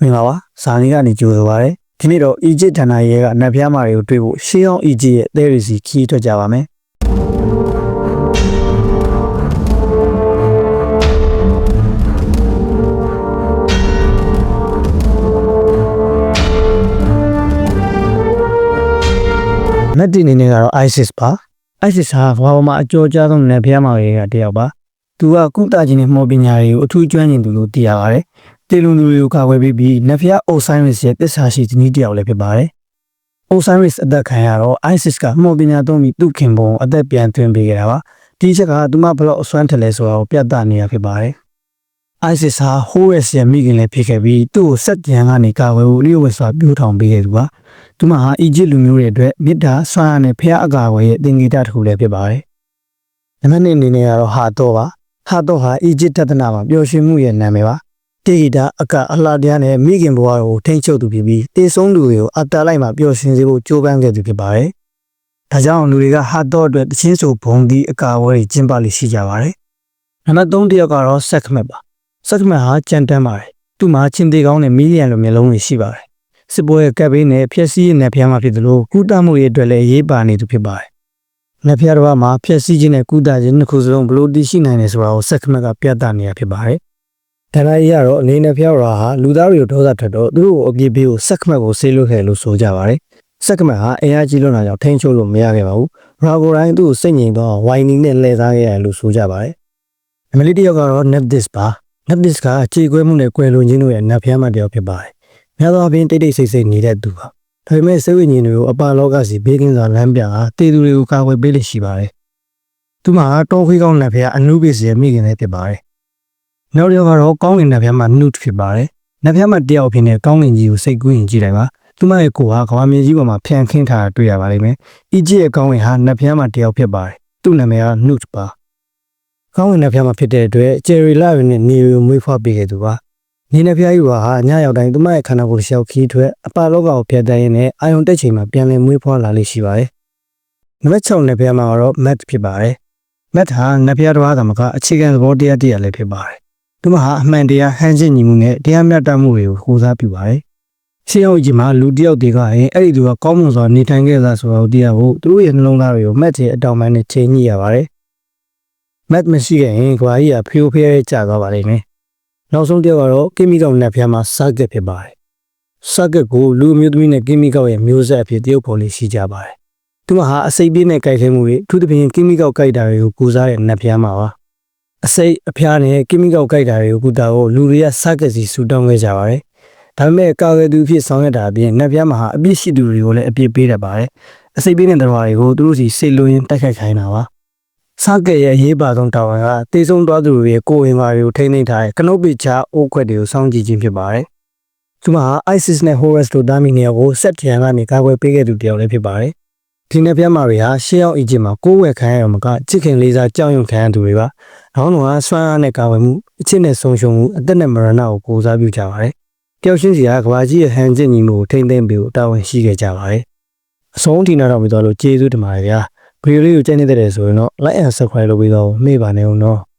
မင်္ဂလာပါဇာနီကနေကြိုဆိုပါရစေဒီနေ့တော့အီဂျစ်ဌာနရဲကနတ်ဖျားမာတွေကိုတွေ့ဖို့ရှေးအောင်အီဂျစ်ရဲ့သဲရီစီခီးထွက်ကြပါမယ်မက်တီအနေနဲ့ကတော့ ISIS ပါ ISIS ဟာဘာပေါ်မှာအကျော်ကြားဆုံးနတ်ဖျားမာတွေကတယောက်ပါသူကကုသခြင်းနဲ့မော်ပညာတွေကိုအထူးကျွမ်းကျင်သူလို့သိရပါတယ် တေလွန်သူတွေကိုကာကွယ်ပေးပြီးနတ်ဖျားအိုဆိုင်ရစ်ရဲ့တစ္ဆာရှိဇနီးတစ်ယောက်လည်းဖြစ်ပါတယ်။အိုဆိုင်ရစ်အသက်ခံရတော့ ISIS ကမှော်ပညာသုံးပြီးသူ့ခင်ပုံအသက်ပြန်သွင်းပေးခဲ့တာပါ။ဒီချက်ကသူမဘလောက်အစွမ်းထက်လဲဆိုတာကိုပြသနေရဖြစ်ပါတယ်။ ISIS ဟာ Horus ရဲ့မိခင်လည်းဖြစ်ခဲ့ပြီးသူ့ကိုစက်ကြံကနေကာကွယ်ဖို့လျှို့ဝှက်စွာပြိုးထောင်ပေးခဲ့သူပါ။သူမဟာအီဂျစ်လူမျိုးတွေအတွက်မေတ္တာဆွမ်းအားနဲ့ဖျားအကာအကွယ်ရဲ့သင်္ကေတတစ်ခုလည်းဖြစ်ပါတယ်။နံပါတ်1အနေနဲ့ကတော့ဟာတော့ပါ။ဟာတော့ဟာအီဂျစ်တသနာမှာပျော်ရွှင်မှုရဲ့နာမည်ပါ။ တေဂီတာအကအလှတရားနဲ့မိခင်ဘဝကိုထိမ့်ချုပ်သူဖြစ်ပြီးတေဆုံးသူတွေကိုအတားလိုက်မှပျော်ရွှင်စေဖို့ကြိုးပမ်းခဲ့သူဖြစ်ပါတယ်။ဒါကြောင့်လူတွေကဟာတော့အတွက်တချင်းဆိုဘုံဒီအကာအဝဲတွေကျင်းပလိရှိကြပါတယ်။နံပါတ်3တစ်ယောက်ကတော့ဆက်ခမက်ပါ။ဆက်ခမက်ဟာကြံတန်းပါတယ်။သူ့မှာချင်းသေးကောင်းတဲ့မီလီယံလိုမျိုးလုံးတွေရှိပါတယ်။စစ်ပွဲရဲ့ကပ်ဘေးနဲ့ဖျက်ဆီးရတဲ့ဖျားမှာဖြစ်သလိုကုသမှုရဲ့အတွက်လည်းအရေးပါနေသူဖြစ်ပါတယ်။နဖျားတော်မှာဖျက်ဆီးခြင်းနဲ့ကုသခြင်းနှစ်ခုစလုံးဘလို့တည်ရှိနိုင်တယ်ဆိုတာကိုဆက်ခမက်ကပြသနေရဖြစ်ပါတယ်။ ဒါရိုင်းရတော့အနေနဲ့ဖျားတော်ဟာလူသားတွေကိုဒေါသထွက်တော့သူတို့ကိုအပြစ်ပေးဖို့ဆက်ခမက်ကိုဆေးလွတ်ခဲ့လို့ဆိုကြပါတယ်။ဆက်ခမက်ဟာအင်အားကြီးလွန်းတာကြောင့်ထိန်းချုပ်လို့မရခဲ့ပါဘူး။ရာဂိုတိုင်းသူ့ကိုစိတ်ငြိမ်တော့ဝိုင်နီနဲ့လှည့်စားခဲ့ရတယ်လို့ဆိုကြပါတယ်။အမလီတယောက်ကတော့ Neptis ပါ။ Neptis ကခြေခွဲမှုနဲ့ကွယ်လွန်ခြင်းတို့ရဲ့နတ်ဖျားမတယောက်ဖြစ်ပါတယ်။များသောအားဖြင့်တိတ်တိတ်ဆိတ်ဆိတ်နေတဲ့သူပါ။ဒါပေမဲ့စိတ်ဝိညာဉ်တွေကိုအပါလောကစီဘေးကင်းစွာလမ်းပြတာတေသူတွေကိုကာကွယ်ပေးလိမ့်ရှိပါတယ်။သူမှာတောခွေးကောင်းနတ်ဖျားအနုဘိစီရဲ့မိခင်လည်းဖြစ်ပါတယ်။ နောက်တစ်ယောက်ကတော့ကောင်းကင်နတ်ဖျားမှာ Nut ဖြစ်ပါတယ်။နတ်ဖျားမှာတယောက်ဖြစ်နေကောင်းကင်ကြီးကိုစိတ်ကူးရင်ကြည့်လိုက်ပါ။သူမရဲ့ကိုယ်ဟာကမ္ဘာမြေကြီးပေါ်မှာဖြန့်ခင်းထားတာတွေ့ရပါလိမ့်မယ်။အီဂျစ်ရဲ့ကောင်းကင်ဟာနတ်ဖျားမှာတယောက်ဖြစ်ပါတယ်။သူ့နာမည်က Nut ပါ။ကောင်းကင်နတ်ဖျားမှာဖြစ်တဲ့အတွက်ဂျယ်ရီလာဝင်နဲ့နေရီကိုမွေးဖွားပေးခဲ့သူပါ။နေနတ်ဖျားကြီးဟာညရောက်တိုင်းသူမရဲ့ခန္ဓာကိုယ်တစ်လျှောက်ခီးထွက်အပါလောကကိုဖျက်တမ်းရင်းနဲ့အာယုံတက်ချိန်မှာပြန်လည်မွေးဖွားလာလိမ့်ရှိပါတယ်။နံပါတ်6နတ်ဖျားမှာကတော့ Matt ဖြစ်ပါတယ်။ Matt ဟာနတ်ဖျားတစ်ပါးကမကအခြေခံသဘောတရားတရားလည်းဖြစ်ပါတယ်။ သူမဟာအမှန်တရားဟန်ချက်ညီမှုနဲ့တရားမျှတမှုတွေကိုကိုးစားပြုပါတယ်။ရှင်းအောင်ကြီးမှာလူတစ်ယောက်တည်းကရင်အဲ့ဒီသူကကောင်းမွန်စွာနေထိုင်ခဲ့တာဆိုတာကိုသိရဖို့သူတို့ရဲ့နှလုံးသားတွေကို Matt ရဲ့အတောင်ပန်းနဲ့ချိန်ညှိရပါတယ်။ Matt မရှိခဲ့ရင်ကွာကြီးကဖျိုးဖျဲကျသွားပါလိမ့်မယ်။နောက်ဆုံးတစ်ယောက်ကတော့ကီမီကောက်နတ်ဖျားမှာ Circuit ဖြစ်ပါတယ်။ Circuit ကိုလူအမျိုးသမီးနဲ့ကီမီကောက်ရဲ့မျိုးဆက်အဖြစ်တရုပ်ဖော်လေးရှိကြပါတယ်။သူမဟာအစိပ်ပြင်းနဲ့ကြိုက်ခဲမှုတွေအထူးသဖြင့်ကီမီကောက်ကြိုက်တာတွေကိုကူစားတဲ့နတ်ဖျားမှာပါ။ အစိပ်အဖျားနဲ့ကီမီကောက်ကြိုက်တာတွေကိုကူတာကိုလူတွေက Circuit စီဆူတောင်းခဲ့ကြပါတယ်။ဒါပေမဲ့ကာကွယ်သူအဖြစ်ဆောင်ရွက်တာအပြင်နတ်ဖျားမှာဟာအပြစ်ရှိသူတွေကိုလည်းအပြစ်ပေးတတ်ပါတယ်။အစိပ်ပြင်းတဲ့တရားတွေကိုသူတို့စီစိတ်လွင်တိုက်ခိုက်ခိုင်းတာပါ။စကက်ရဲ့အရေးပါဆုံးတာဝန်ကတေဆုံးသွားသူတွေရဲ့ကိုယ်ဝင်ပါတွေကိုထိန်းသိမ်းထားတဲ့ကနုတ်ပိချာအိုးခွက်တွေကိုစောင့်ကြည့်ခြင်းဖြစ်ပါတယ်။သူမဟာ ISIS နဲ့ Horus တို့တာမီနေရာကိုဆက်ထရန်ကနေကာကွယ်ပေးခဲ့သူတယောက်လည်းဖြစ်ပါတယ်။ ဒီနေ့ပြမာတွေဟာရှေးအောင်အီဂျစ်မှာကိုယ်ဝယ်ခံရအောင်မကချစ်ခင်လေးစားကြောက်ရွံ့ခံရသူတွေပါ။နောက်တော့ဆွမ်းအားနဲ့ကာကွယ်မှုအချစ်နဲ့ဆုံးရှုံးမှုအသက်နဲ့မရဏကိုကိုးစားပြုကြပါတယ်။တယောက်ချင်းစီကကဘာကြီးရဲ့ဟန်ကျင်ညီမှုကိုထိန်းသိမ်းပေးဖို့တာဝန်ရှိခဲ့ကြပါတယ်။အဆုံးထိနာတော့ပြီးတော့လို့ကျေးဇူးတင်ပါတယ်ဗျာ။ဗီဒီယိုလေးကိုကြိုက်နေတဲ့ဆိုရင်တော့ like and subscribe လုပ်ပြီးတော့မေ့ပါနဲ့ဦးနော်။